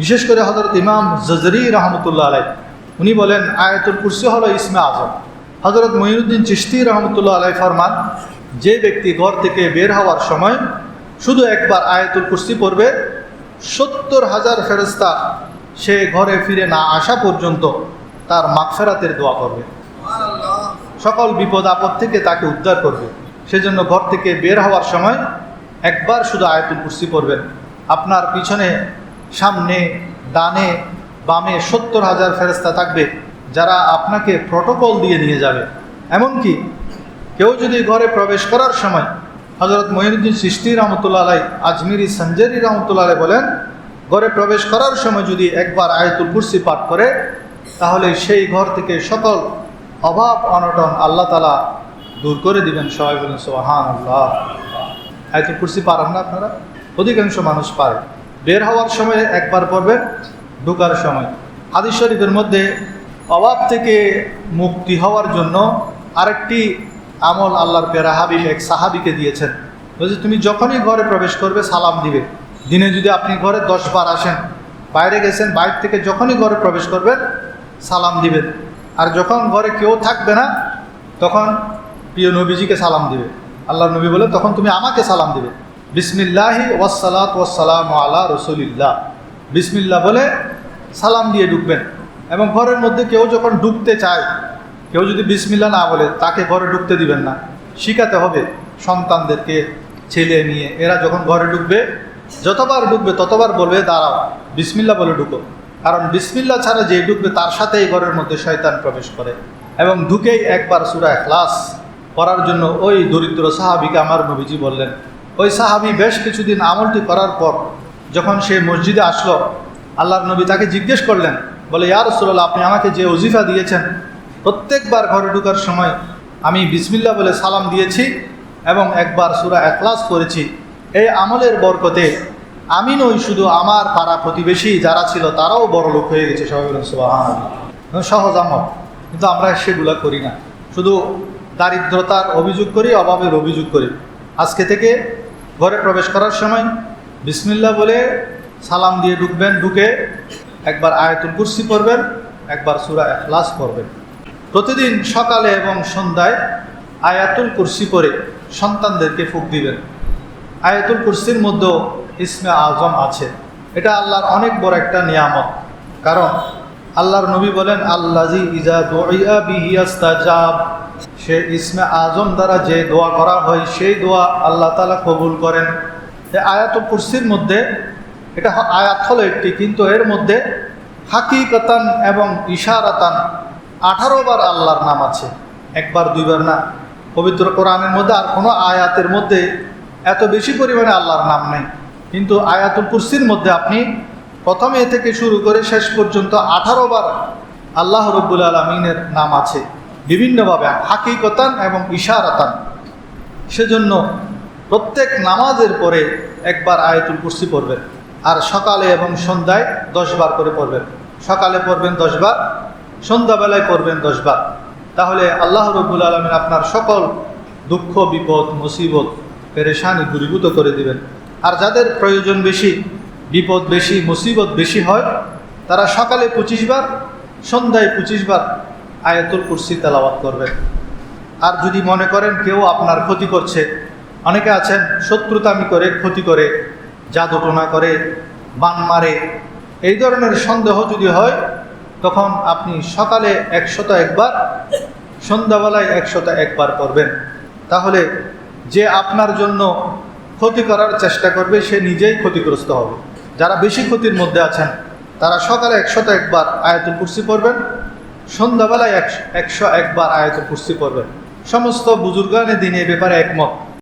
বিশেষ করে হজরত ইমাম জজরি রহমতুল্লাহ আলাই উনি বলেন, আয়াতুল কুরসি হলো ইসমে আজম। হজরত মঈনুদ্দিন চিস্তি রহমতুল্লাহ আলাই ফরমান, যে ব্যক্তি ঘর থেকে বের হওয়ার সময় শুধু একবার আয়াতুল কুরসি পড়বে, সত্তর হাজার ফেরস্তা সে ঘরে ফিরে না আসা পর্যন্ত তার মাগফেরাতের দোয়া করবে। সকল বিপদ আপদ থেকে তাকে উদ্ধার করবে। সেজন্য ঘর থেকে বের হওয়ার সময় একবার শুধু আয়াতুল কুরসি পড়বেন। আপনার পিছনে সামনে, ডানে, বামে সত্তর হাজার ফেরস্তা থাকবে, যারা আপনাকে প্রটোকল দিয়ে নিয়ে যাবে। এমনকি কেউ যদি ঘরে প্রবেশ করার সময় হজরত মহিনুদ্দিন সৃষ্টি রহমতুল্লাহ আলাই আজমিরি সঞ্জেরি রহমতুল্লাহ আলাই বলেন, ঘরে প্রবেশ করার সময় যদি একবার আয়তুল কুরসি পাঠ করে, তাহলে সেই ঘর থেকে সকল অভাব, অনটন আল্লাহ তালা দূর করে দিবেন। সবাই বলেন সোহান আল্লাহ আয়তুল কুরসি পারেন না আপনারা? অধিকাংশ মানুষ পারে। বের হওয়ার সময় একবার পড়বেন ঢুকার সময়। হাদিস শরীফের মধ্যে অভাব থেকে মুক্তি হওয়ার জন্য আরেকটি আমল আল্লাহর পেরা হাবিব, এক সাহাবিকে দিয়েছেন। বলছে, তুমি যখনই ঘরে প্রবেশ করবে, সালাম দিবে। দিনে যদি আপনি ঘরে দশ বার আসেন, বাইরে গেছেন, বাইরে থেকে যখনই ঘরে প্রবেশ করবেন, সালাম দিবেন। আর যখন ঘরে কেউ থাকবে না, তখন প্রিয় নবীজিকে সালাম দিবে। আল্লাহ নবী বলে তখন তুমি আমাকে সালাম দিবে। বিসমিল্লাহি ওয়াসালাত ওয়াসালাম আলা রসুলিল্লাহ। বিসমিল্লাহ বলে সালাম দিয়ে ঢুকবেন। এবং ঘরের মধ্যে কেউ যখন ঢুকতে চায়, কেউ যদি বিসমিল্লা না বলে, তাকে ঘরে ঢুকতে দিবেন না। শিখাতে হবে সন্তানদেরকে, ছেলে নিয়ে এরা যখন ঘরে ঢুকবে, যতবার ঢুকবে ততবার বলবে, দাঁড়াও বিসমিল্লা বলে ঢুকো। কারণ বিসমিল্লা ছাড়া যে ঢুকবে, তার সাথেই ঘরের মধ্যে শয়তান প্রবেশ করে। এবং ঢুকেই একবার সুরা ক্লাস করার জন্য ওই দরিদ্র সাহাবিকে আমার নবীজি বললেন ওই সাহাবি বেশ কিছুদিন আমলটি করার পর যখন সে মসজিদে আসলো, আল্লাহর নবী তাকে জিজ্ঞেস করলেন, বলে, ইয়া রসুল্লাহ আপনি আমাকে যে অজিফা দিয়েছেন, প্রত্যেকবার ঘরে ঢুকার সময় আমি বিসমিল্লা বলে সালাম দিয়েছি এবং একবার সুরা একলাস করেছি এই আমলের বরকতে আমি নই, শুধু আমার পাড়া প্রতিবেশী যারা ছিল, তারাও বড় লোক হয়ে গেছে। সবাই সহজ আমল, কিন্তু আমরা সেগুলো করি না। শুধু দারিদ্রতার অভিযোগ করি, অভাবের অভিযোগ করি। আজকে থেকে ঘরে প্রবেশ করার সময় বিসমিল্লা বলে সালাম দিয়ে ঢুকবেন, ঢুকে একবার আয়াতুল কুরসি পড়বেন, একবার সুরা এখলাস পড়বেন। প্রতিদিন সকালে এবং সন্ধ্যায় আয়াতুল কুরসি পড়ে সন্তানদেরকে ফুক দিবেন। আয়াতুল কুরসির মধ্যেও ইসমে আজম আছে। এটা আল্লাহর অনেক বড় একটা নিয়ামত। কারণ আল্লাহর নবী বলেন বিহিয়াস্তাজাব সে ইসমে আজম দ্বারা যে দোয়া করা হয়, সেই দোয়া আল্লাহ তালা কবুল করেন। এই আয়াতুল কুরসির মধ্যে, এটা আয়াত হলো একটি, কিন্তু এর মধ্যে হাকিকতান এবং ইশারাতান আঠারো বার আল্লাহর নাম আছে। একবার, দুইবার না। পবিত্র কোরআনের মধ্যে আর কোনো আয়াতের মধ্যে এত বেশি পরিমাণে আল্লাহর নাম নেই। কিন্তু আয়াতুল কুরসির মধ্যে আপনি প্রথমে থেকে শুরু করে শেষ পর্যন্ত আঠারো বার আল্লাহ রব্বুল আলমিনের নাম আছে। বিভিন্নভাবে, হাকিকতান এবং ইশারাতান। সেজন্য প্রত্যেক নামাজের পরে একবার আয়তুল কুরসি পড়বেন। আর সকালে এবং সন্ধ্যায় দশ বার করে পড়বেন। সকালে পড়বেন দশ বার সন্ধ্যাবেলায় পড়বেন দশ বার তাহলে আল্লাহ রবুল আলমিন আপনার সকল দুঃখ, বিপদ, মুসিবত, পেরেশানি দূরীভূত করে দিবেন। আর যাদের প্রয়োজন বেশি, বিপদ বেশি, মুসিবত বেশি হয়, তারা সকালে পঁচিশ বার, সন্ধ্যায় পঁচিশ বার আয়াতুল কুরসি তেলাওয়াত করবেন। আর যদি মনে করেন কেউ আপনার ক্ষতি করছে, অনেকে আছেন শত্রুতামি করে, ক্ষতি করে জাদুটোনা করে, বান মারে, এই ধরনের সন্দেহ যদি হয়, তখন আপনি সকালে একশত একবার, সন্ধ্যাবেলায় একশত একবার করবেন। তাহলে যে আপনার জন্য ক্ষতি করার চেষ্টা করবে, সে নিজেই ক্ষতিগ্রস্ত হবে। যারা বেশি ক্ষতির মধ্যে আছেন, তারা সকালে একশত একবার আয়াতুল কুরসি পড়বেন সন্ধ্যাবেলায় একশো একশো একবার আয়ত পুষ্টি পড়বেন। সমস্ত বুজুর্গানে দিনে ব্যাপারে একমত।